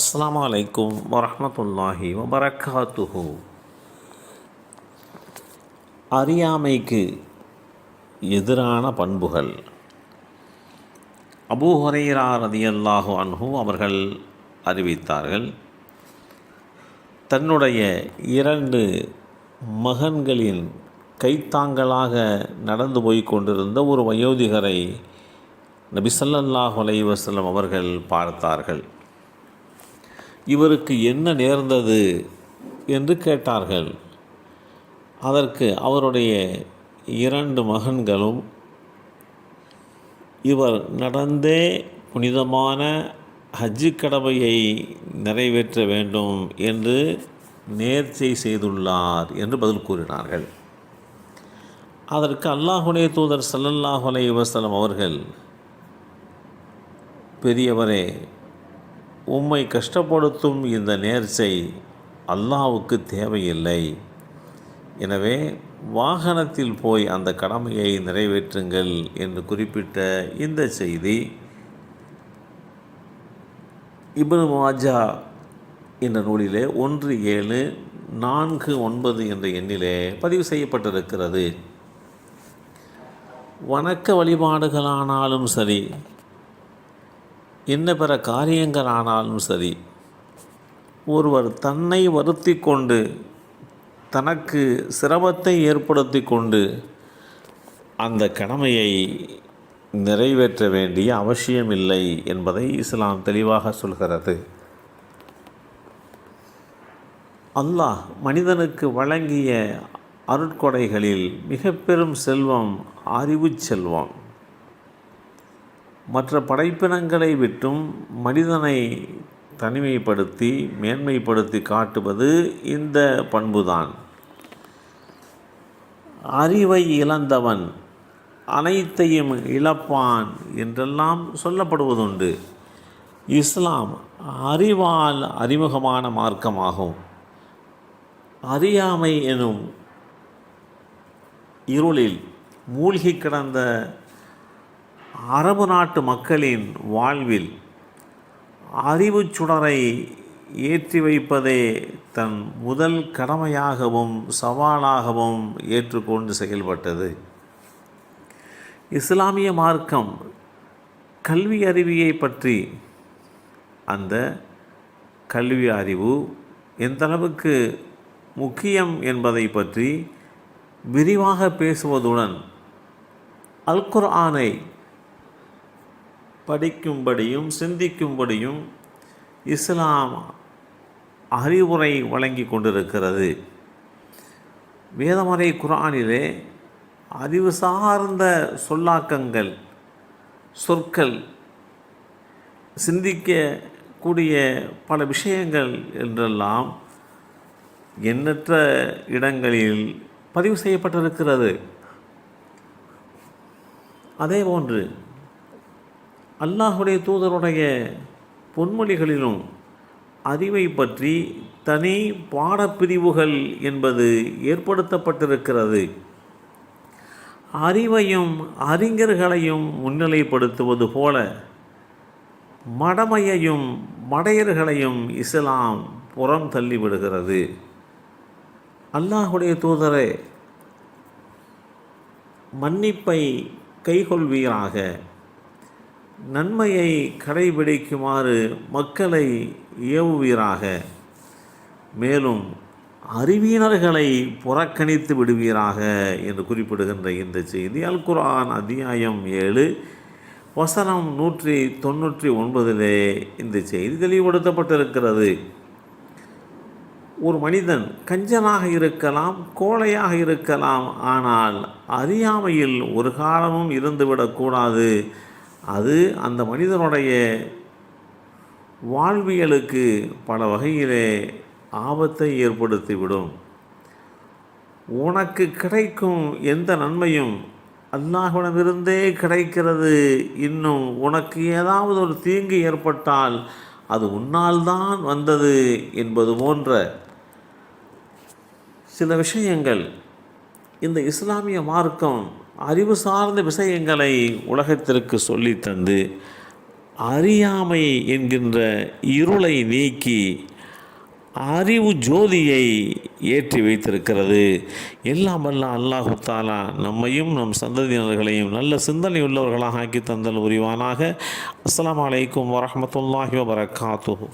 அஸ்லாம் அலைக்கும் வரமத்துல்லாஹி வபரகாத்துஹு அறியாமைக்கு எதிரான பண்புகள். அபூ ஹுரைரா ரதியல்லாஹு அன்ஹு அவர்கள் அறிவித்தார்கள் தன்னுடைய இரண்டு மகன்களின் கைத்தாங்களாக நடந்து போய் கொண்டிருந்த ஒரு வயோதிகரை நபி ஸல்லல்லாஹு அவர்கள் பார்த்தார்கள். இவருக்கு என்ன நேர்ந்தது என்று கேட்டார்கள். அதற்கு அவருடைய இரண்டு மகன்களும் இவர் நடந்தே புனிதமான ஹஜ்ஜு கடமையை நிறைவேற்ற வேண்டும் என்று நேர்ச்சை செய்துள்ளார் என்று பதில் கூறினார்கள். அதற்கு அல்லாஹுடைய தூதர் சல்லல்லாஹுலே வசலம் அவர்கள் பெரியவரே உம்மை கஷ்டப்படுத்தும் இந்த நேர்ச்சை அல்லாவுக்கு தேவையில்லை. எனவே வாகனத்தில் போய் அந்த கடமையை நிறைவேற்றுங்கள் என்று குறிப்பிட்ட இந்த செய்தி இப்னு மாஜா என்ற நூலிலே ஒன்று ஏழு நான்கு ஒன்பது என்ற எண்ணிலே பதிவு செய்யப்பட்டிருக்கிறது. வணக்க வழிபாடுகளானாலும் சரி என்ன பிற காரியங்கள் ஆனாலும் சரி ஒருவர் தன்னை வருத்தி கொண்டு தனக்கு சிரமத்தை ஏற்படுத்தி கொண்டு அந்த கடமையை நிறைவேற்ற வேண்டிய அவசியமில்லை என்பதை இஸ்லாம் தெளிவாக சொல்கிறது. அல்லாஹ் மனிதனுக்கு வழங்கிய அருட்கொடைகளில் மிக பெரும் செல்வம் அறிவு செல்வம். மற்ற படைப்பினங்களை விட்டும் மனிதனை தனிமைப்படுத்தி மேன்மைப்படுத்தி காட்டுவது இந்த பண்புதான். அறிவை இழந்தவன் அனைத்தையும் இழப்பான் என்றெல்லாம் சொல்லப்படுவதுண்டு. இஸ்லாம் அறிவால் அறிமுகமான மார்க்கமாகும். அறியாமை எனும் இருளில் மூழ்கி கிடந்த அரபு நாட்டு மக்களின் வாழ்வில் அறிவு சுடரை ஏற்றி வைப்பதே தன் முதல் கடமையாகவும் சவாலாகவும் ஏற்றுக்கொண்டு செயல்பட்டது. இஸ்லாமிய மார்க்கம் கல்வி அறிவியை பற்றி அந்த கல்வி அறிவு எந்தளவுக்கு முக்கியம் என்பதை பற்றி விரிவாக பேசுவதுடன் அல்குர் ஆனை படிக்கும்படியும் சிந்திக்கும்படியும் இஸ்லாம் அறிவுரை வழங்கி கொண்டிருக்கிறது. வேதமறை குரானிலே அறிவு சார்ந்த சொல்லாக்கங்கள் சொற்கள் சிந்திக்கக்கூடிய பல விஷயங்கள் என்றெல்லாம் எண்ணற்ற இடங்களில் பதிவு செய்யப்பட்டிருக்கிறது. அதே போன்று அல்லாஹுடைய தூதருடைய பொன்மொழிகளிலும் அறிவை பற்றி தனி பாடப்பிரிவுகள் என்பது ஏற்படுத்தப்பட்டிருக்கிறது. அறிவையும் அறிஞர்களையும் முன்னிலைப்படுத்துவது போல மடமையையும் மடையர்களையும் இஸ்லாம் புறம் தள்ளிவிடுகிறது. அல்லாஹுடைய தூதரே மன்னிப்பை கைகொள்வீராக. நன்மையை கடைபிடிக்குமாறு மக்களை ஏவுவீராக. மேலும் அறிவியனர்களை புறக்கணித்து விடுவீராக என்று குறிப்பிடுகின்ற இந்த செய்தி. அல் குரான் அத்தியாயம் ஏழு வசனம் நூற்றி தொண்ணூற்றி ஒன்பதிலே இந்த செய்தி தெளிவுபடுத்தப்பட்டிருக்கிறது. ஒரு மனிதன் கஞ்சனாக இருக்கலாம் கோழையாக இருக்கலாம் ஆனால் அறியாமையில் ஒரு காலமும் இருந்துவிடக்கூடாது. அது அந்த மனிதனுடைய வாழ்வியலுக்கு பல வகையிலே ஆபத்தை ஏற்படுத்திவிடும். உனக்கு கிடைக்கும் எந்த நன்மையும் அல்லாஹ்விடமிருந்தே கிடைக்கிறது. இன்னும் உனக்கு ஏதாவது ஒரு தீங்கு ஏற்பட்டால் அது உன்னால் தான் வந்தது என்பது போன்ற சில விஷயங்கள் இந்த இஸ்லாமிய மார்க்கம் அறிவு சார்ந்த விஷயங்களை உலகத்திற்கு சொல்லி தந்து அறியாமை என்கின்ற இருளை நீக்கி அறிவு ஜோதியை ஏற்றி வைத்திருக்கிறது. எல்லாம் வல்ல அல்லாஹு தாலா நம்மையும் நம் சந்ததியினர்களையும் நல்ல சிந்தனை உள்ளவர்களாக ஆக்கி தந்தல் உரிவானாக அஸ்லாம் வலைக்கம் வரமத்துல்லாஹி வபரகாத்துஹு.